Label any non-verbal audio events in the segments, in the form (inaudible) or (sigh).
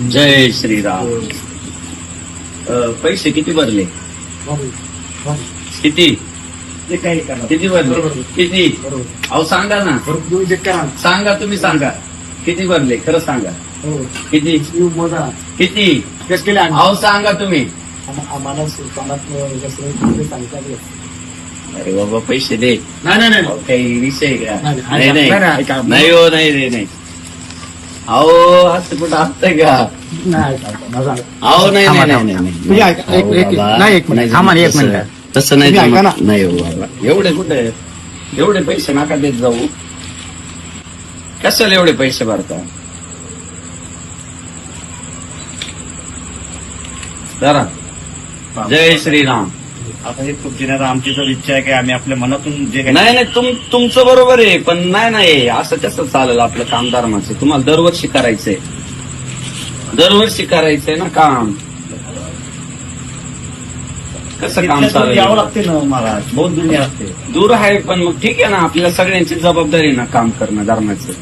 जय श्रीराम. पैसे किती भरले? किती? किती भरले. किती? अहो सांगा ना. सांगा तुम्ही सांगा. किती भरले? खरं सांगा. किती? किती? अहो सांगा तुम्ही. अरे बाबा पैसे दे. नाही नाही काही विषय का? नाही, नाही नाही. नाही, हो नाही नाही नाही. अहो असं कुठं असतं का. अहो नाही थांबा, नाही नाही थांबा. नाही तुम्ही ऐका, एक- अहो, एक- बाबा, नाही, एक मिनिट. नाही थांबा ना, एक तसं- मिनिट. तसं नाही तुम्ही ऐका जमत. नाही हो बाबा एवढे कुठे एवढे पैसे नका देत जाऊ कशाला एवढे पैसे भरता जरा जय श्रीराम आता हे खूप जिन्यात आमची तर इच्छा आहे की आम्ही आपल्या मनातून जे काही नाही नाही तुम तुमचं बरोबर आहे पण नाही नाही असं कसं चालेल आपलं काम धर्माचं? तुम्हाला दरवर्षी करायचंय. दरवर्षी करायचंय ना काम. कसं काम दूर यावं चालेल लागते ना मला बहुत दूर यावं लागते दूर आहे पण मग ठीक आहे ना आपल्या सगळ्यांची जबाबदारी ना काम करणं धर्माचं.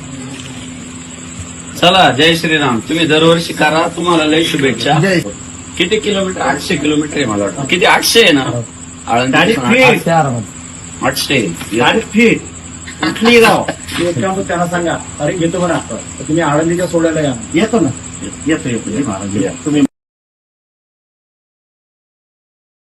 चला जय श्रीराम. तुम्ही दरवर्षी करा तुम्हाला लय शुभेच्छा. जय. किती किलोमीटर? आठशे किलोमीटर आहे मला वाटतं. किती? आठशे आहे ना? आळंदी पासून free. आठ- आठशे आरामात. आठशे. गाडी फिट कुठली (laughs) गाव? ते एक काम त्यांना सांगा. अरे घेतो म्हणा. तर तुम्ही आळंदीच्या सोडायला या. येतो ना. येतो येतो. जय महाराज या. तुम्ही